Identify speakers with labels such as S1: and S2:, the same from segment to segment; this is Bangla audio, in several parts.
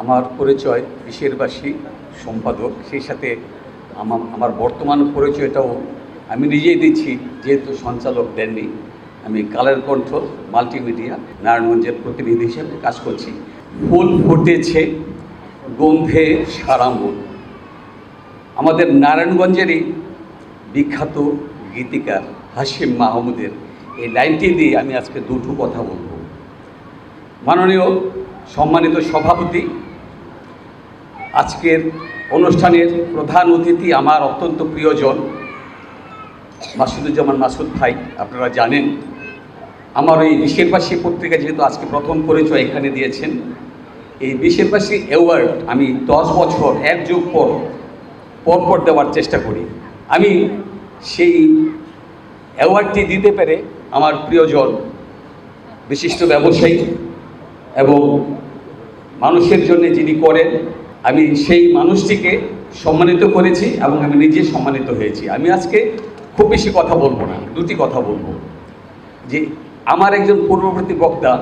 S1: আমার পরিচয় বিশেরবাসী সম্পাদক, সেই সাথে আমার আমার বর্তমান পরিচয়টাও আমি নিজেই দিচ্ছি, যেহেতু সঞ্চালক দেননি। আমি কালের কণ্ঠ, মাল্টিমিডিয়া, নারায়ণগঞ্জের প্রতিনিধি হিসেবে কাজ করছি। ফুল ফুটেছে গন্ধে সারা মন। আমাদের নারায়ণগঞ্জেরই বিখ্যাত গীতিকার হাসিম মাহমুদের এই লাইনটি দিয়ে আমি আজকে দুটো কথা বলব। মাননীয় সম্মানিত সভাপতি, আজকের অনুষ্ঠানের প্রধান অতিথি আমার অত্যন্ত প্রিয়জন, মাসুদুজ্জামান মাসুদ ভাই, আপনারা জানেন, আমার এই বিশেরবাসী পত্রিকা যেহেতু আজকে প্রথম পরিচয় এখানে দিয়েছেন, এই বিশেরবাসী অ্যাওয়ার্ড আমি দশ বছর, এক যুগ পর, পরপর দেওয়ার চেষ্টা করি। আমি সেই অ্যাওয়ার্ডটি দিতে পেরে আমার প্রিয়জন, বিশিষ্ট ব্যবসায়ী এবং মানুষের জন্য যিনি করেন, আমি সেই মানুষটিকে সম্মানিত করেছি এবং আমি নিজে সম্মানিত হয়েছি। আমি আজকে খুব বেশি কথা বলব না, দুটি কথা বলব। যে আমার একজন পূর্ববর্তী বক্তা,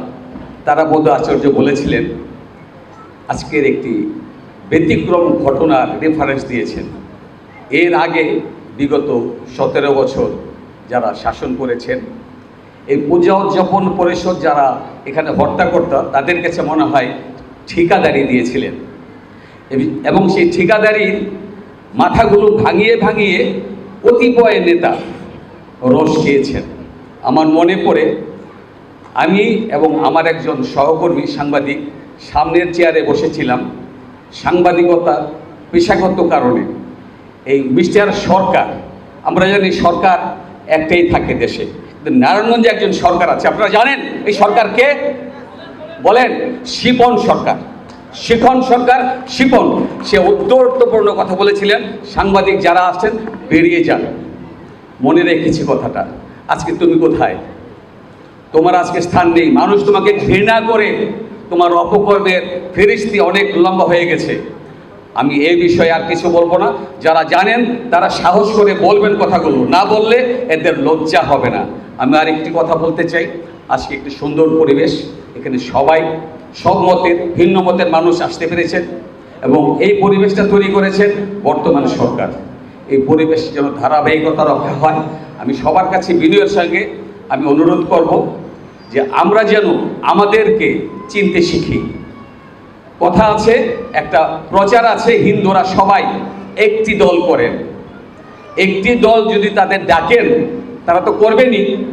S1: তারা বোধ আচার্য বলেছিলেন, আজকের একটি ব্যতিক্রম ঘটনার রেফারেন্স দিয়েছেন। এর আগে বিগত সতেরো বছর যারা শাসন করেছেন এই পূজা উদযাপন পরিষদ যারা এখানে হর্তাকর্তা তাদের কাছে মনে হয় ঠিকাদারি দিয়েছিলেন। এবং সেই ঠিকাদারির মাথাগুলো ভাঙিয়ে ভাঙিয়ে কতিপয় নেতা রস খেয়েছেন। আমার মনে পড়ে, আমি এবং আমার একজন সহকর্মী সাংবাদিক সামনের চেয়ারে বসেছিলাম, সাংবাদিকতা পেশাগত কারণে। এই মিস্টার সরকার, আমরা জানি সরকার একটাই থাকে দেশে। নারায়ণগঞ্জে একজন সরকার আছে। আপনারা জানেন এই সরকার কে? বলেন, শিপন সরকার। শিখন সরকার, শিপন। সে উত্তরত্বপূর্ণ কথা বলেছিলেন। সাংবাদিক যারা আসছেন, বেরিয়ে যান। মনে রেখেছি কথাটা। আজকে তুমি কোথায়? তোমার আজকে স্থান নেই। মানুষ তোমাকে ঘৃণা করে। তোমার অপকর্মের ফেরিস্তি অনেক লম্বা হয়ে গেছে। আমি এই বিষয়ে আর কিছু বলব না। যারা জানেন, তারা সাহস করে বলবেন কথাগুলো। না বললে এদের লজ্জা হবে না। আমি আর একটি কথা বলতে চাই। আজকে একটি সুন্দর পরিবেশ। এখানে সবাই, সব মতের, ভিন্ন মতের মানুষ আসতে পেরেছেন এবং এই পরিবেশটা তৈরি করেছেন বর্তমান সরকার। এই পরিবেশ যেন ধারাবাহিকতা রক্ষা হয়, আমি সবার কাছে বিনয়ের সঙ্গে আমি অনুরোধ করব যে আমরা যেন আমাদেরকে চিনতে শিখি। কথা আছে, একটা প্রচার আছে, হিন্দুরা সবাই একটি দল করেন। একটি দল যদি তাদের ডাকেন, তারা তো করবেনই।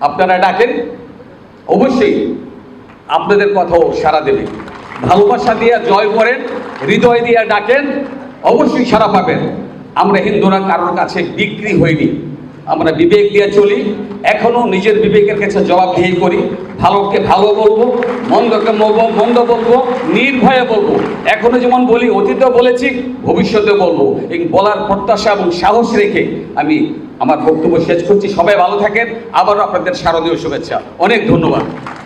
S1: আপনারা ডাকেন? অবশ্যই। আপনাদের কথাও সারা দেবে। ভালোবাসা দিয়ে জয় করেন, হৃদয় দিয়ে ডাকেন, অবশ্যই সারা পাবেন। আমরা হিন্দুরা কারোর কাছে বিক্রি হইনি। আমরা বিবেক দিয়ে চলি। এখনও নিজের বিবেকের কাছে জবাবদিহি করি। ভালোকে ভালো বলব, মন্দকে মন্দ বলব, নির্ভয়ে বলব। এখনও যেমন বলি, অতীতেও বলেছি ভবিষ্যতে বলব। এই বলার প্রত্যাশা এবং সাহস রেখে আমি আমার বক্তব্য শেষ করছি। সবাই ভালো থাকেন। আবারও আপনাদের শারদীয় শুভেচ্ছা। অনেক ধন্যবাদ।